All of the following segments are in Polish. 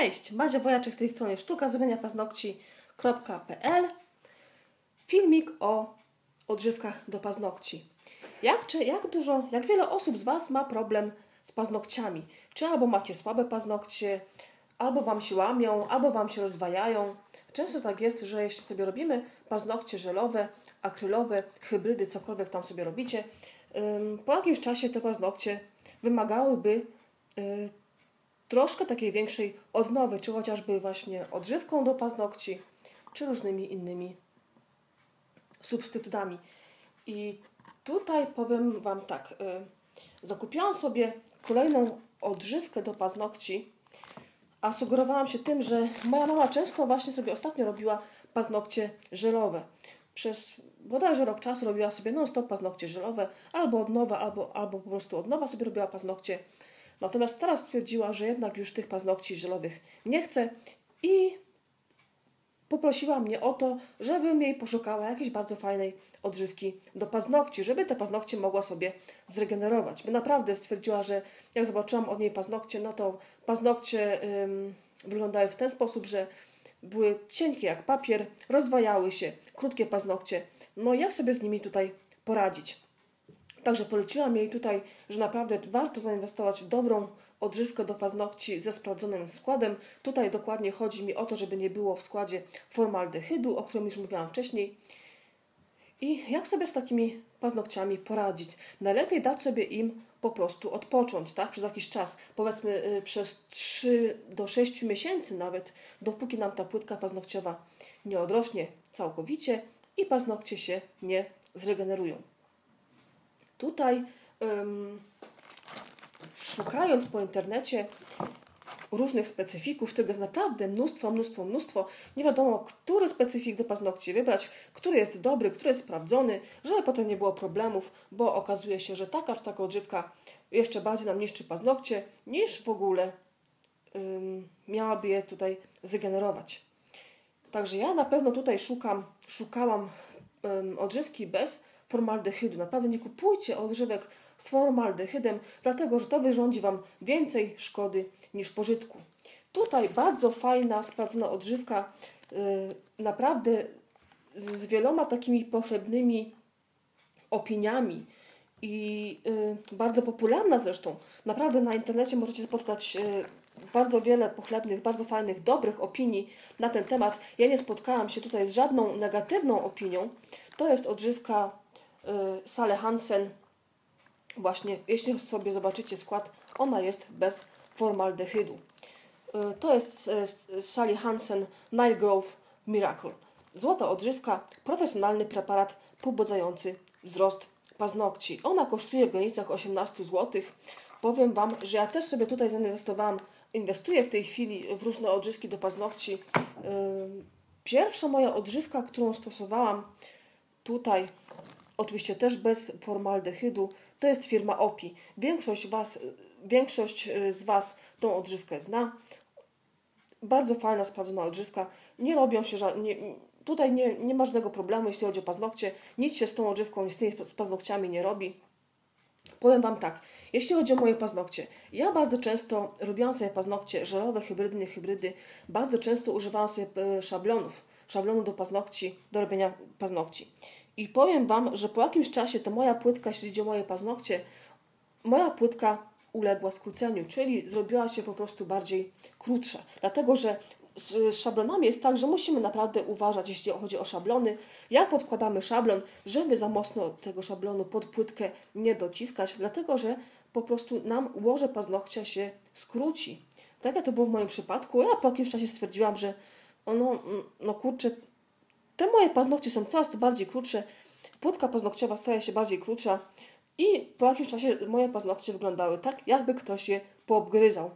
Cześć, Madzia Wojaczek z tej strony sztuka zrobienia paznokci.pl Filmik o odżywkach do paznokci. Jak, czy, jak dużo, jak wiele osób z Was ma problem z paznokciami? Czy albo macie słabe paznokcie, albo Wam się łamią, albo Wam się rozwajają. Często tak jest, że jeśli sobie robimy paznokcie żelowe, akrylowe, hybrydy, cokolwiek tam sobie robicie, po jakimś czasie te paznokcie wymagałyby y, troszkę takiej większej odnowy, czy chociażby właśnie odżywką do paznokci, czy różnymi innymi substytutami. I tutaj powiem Wam tak, y, zakupiłam sobie kolejną odżywkę do paznokci, a sugerowałam się tym, że moja mama często właśnie sobie ostatnio robiła paznokcie żelowe. Przez bodajże rok czasu robiła sobie non-stop paznokcie żelowe, albo od nowa, albo, albo po prostu od nowa sobie robiła paznokcie Natomiast teraz stwierdziła, że jednak już tych paznokci żelowych nie chce i poprosiła mnie o to, żebym jej poszukała jakiejś bardzo fajnej odżywki do paznokci, żeby te paznokcie mogła sobie zregenerować. Bo naprawdę stwierdziła, że jak zobaczyłam od niej paznokcie, no to paznokcie ym, wyglądały w ten sposób, że były cienkie jak papier, rozwajały się, krótkie paznokcie. No jak sobie z nimi tutaj poradzić? Także poleciłam jej tutaj, że naprawdę warto zainwestować w dobrą odżywkę do paznokci ze sprawdzonym składem. Tutaj dokładnie chodzi mi o to, żeby nie było w składzie formaldehydu, o którym już mówiłam wcześniej. I jak sobie z takimi paznokciami poradzić? Najlepiej dać sobie im po prostu odpocząć, tak? Przez jakiś czas, powiedzmy y, przez 3 do 6 miesięcy nawet, dopóki nam ta płytka paznokciowa nie odrośnie całkowicie i paznokcie się nie zregenerują. Tutaj um, szukając po internecie różnych specyfików, tego jest naprawdę mnóstwo, mnóstwo, mnóstwo. Nie wiadomo, który specyfik do paznokci wybrać, który jest dobry, który jest sprawdzony, żeby potem nie było problemów, bo okazuje się, że taka czy taka odżywka jeszcze bardziej nam niszczy paznokcie, niż w ogóle um, miałaby je tutaj zregenerować. Także ja na pewno tutaj szukam, szukałam um, odżywki bez formaldehydu. Naprawdę nie kupujcie odżywek z formaldehydem, dlatego że to wyrządzi Wam więcej szkody niż pożytku. Tutaj bardzo fajna, sprawdzona odżywka, yy, naprawdę z wieloma takimi pochlebnymi opiniami i yy, bardzo popularna zresztą. Naprawdę na internecie możecie spotkać yy, bardzo wiele pochlebnych, bardzo fajnych, dobrych opinii na ten temat. Ja nie spotkałam się tutaj z żadną negatywną opinią. To jest odżywka Y, Sale Hansen. Właśnie, jeśli sobie zobaczycie skład, ona jest bez formaldehydu. Y, to jest y, Sally Hansen Nile Growth Miracle. Złota odżywka, profesjonalny preparat pobudzający wzrost paznokci. Ona kosztuje w granicach 18 zł. Powiem Wam, że ja też sobie tutaj zainwestowałam, inwestuję w tej chwili w różne odżywki do paznokci. Pierwsza moja odżywka, którą stosowałam tutaj oczywiście też bez formaldehydu, to jest firma OPI. Większość, was, większość y, z Was tą odżywkę zna. Bardzo fajna, sprawdzona odżywka. Nie robią się żadne. Tutaj nie, nie ma żadnego problemu, jeśli chodzi o paznokcie. Nic się z tą odżywką i z paznokciami nie robi. Powiem Wam tak, jeśli chodzi o moje paznokcie, ja bardzo często robiłam sobie paznokcie żelowe, hybrydy, nie hybrydy, bardzo często używałam sobie e, szablonów, szablonu do paznokci, do robienia paznokci. I powiem Wam, że po jakimś czasie to moja płytka, jeśli idzie o moje paznokcie, moja płytka uległa skróceniu, czyli zrobiła się po prostu bardziej krótsza. Dlatego, że z szablonami jest tak, że musimy naprawdę uważać, jeśli chodzi o szablony, jak podkładamy szablon, żeby za mocno tego szablonu pod płytkę nie dociskać, dlatego że po prostu nam łoże paznokcia się skróci. Tak jak to było w moim przypadku. Ja po jakimś czasie stwierdziłam, że ono, no kurczę, te moje paznokcie są coraz to bardziej krótsze, płytka paznokciowa staje się bardziej krótsza i po jakimś czasie moje paznokcie wyglądały tak, jakby ktoś je poobgryzał.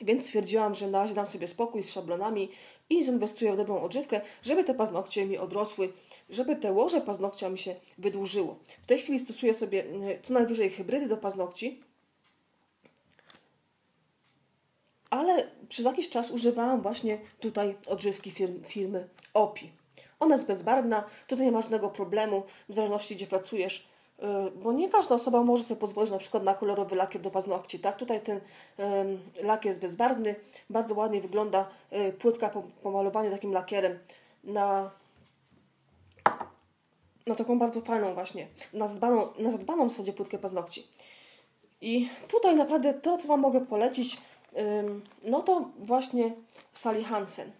Więc stwierdziłam, że na razie dam sobie spokój z szablonami i zainwestuję w dobrą odżywkę, żeby te paznokcie mi odrosły, żeby te łoże paznokcia mi się wydłużyło. W tej chwili stosuję sobie e, co najwyżej hybrydy do paznokci, ale przez jakiś czas używałam właśnie tutaj odżywki firm, firmy OPI. Ona jest bezbarwna, tutaj nie ma żadnego problemu, w zależności gdzie pracujesz. y, bo nie każda osoba może sobie pozwolić na przykład na kolorowy lakier do paznokci, tak? Tutaj ten lakier jest bezbarwny, bardzo ładnie wygląda y, płytka po takim lakierem na na taką bardzo fajną właśnie, na zadbaną, na zadbaną w zasadzie płytkę paznokci. I tutaj naprawdę to, co Wam mogę polecić, no to właśnie Sally Hansen.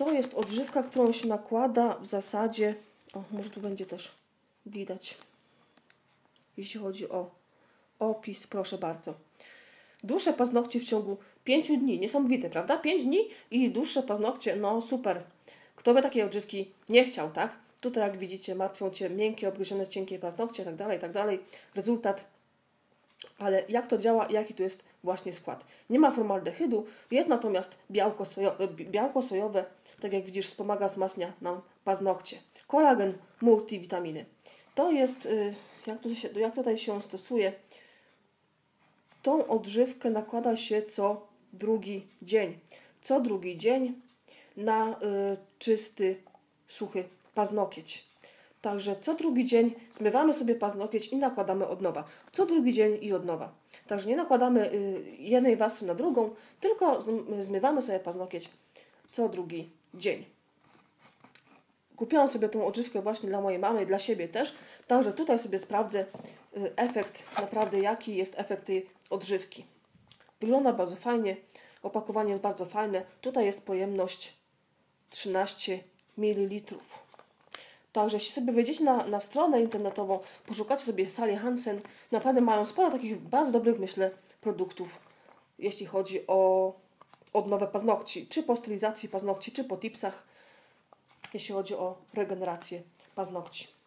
To jest odżywka, którą się nakłada w zasadzie, o może tu będzie też widać, jeśli chodzi o opis, proszę bardzo. Dłuższe paznokcie w ciągu 5 dni, niesamowite, prawda? 5 dni i dłuższe paznokcie, no super. Kto by takiej odżywki nie chciał, tak? Tutaj jak widzicie martwią Cię miękkie, obgryzione, cienkie paznokcie, tak dalej, tak dalej. Rezultat ale jak to działa, jaki tu jest właśnie skład? Nie ma formaldehydu, jest natomiast białko, sojo, białko sojowe, tak jak widzisz, wspomaga wzmacnia nam paznokcie. Kolagen, multivitaminy. To jest, y, jak, to się, jak tutaj się stosuje, tą odżywkę nakłada się co drugi dzień. Co drugi dzień na y, czysty, suchy paznokieć. Także co drugi dzień zmywamy sobie paznokieć i nakładamy od nowa. Co drugi dzień i od nowa. Także nie nakładamy y, jednej warstwy na drugą, tylko zmywamy sobie paznokieć co drugi dzień. Kupiłam sobie tą odżywkę właśnie dla mojej mamy i dla siebie też, także tutaj sobie sprawdzę y, efekt, naprawdę jaki jest efekt tej odżywki. Wygląda bardzo fajnie, opakowanie jest bardzo fajne. Tutaj jest pojemność 13 ml. Także jeśli sobie wejdziecie na, na stronę internetową, poszukacie sobie Sally Hansen, naprawdę mają sporo takich bardzo dobrych, myślę, produktów, jeśli chodzi o odnowę paznokci, czy po stylizacji paznokci, czy po tipsach, jeśli chodzi o regenerację paznokci.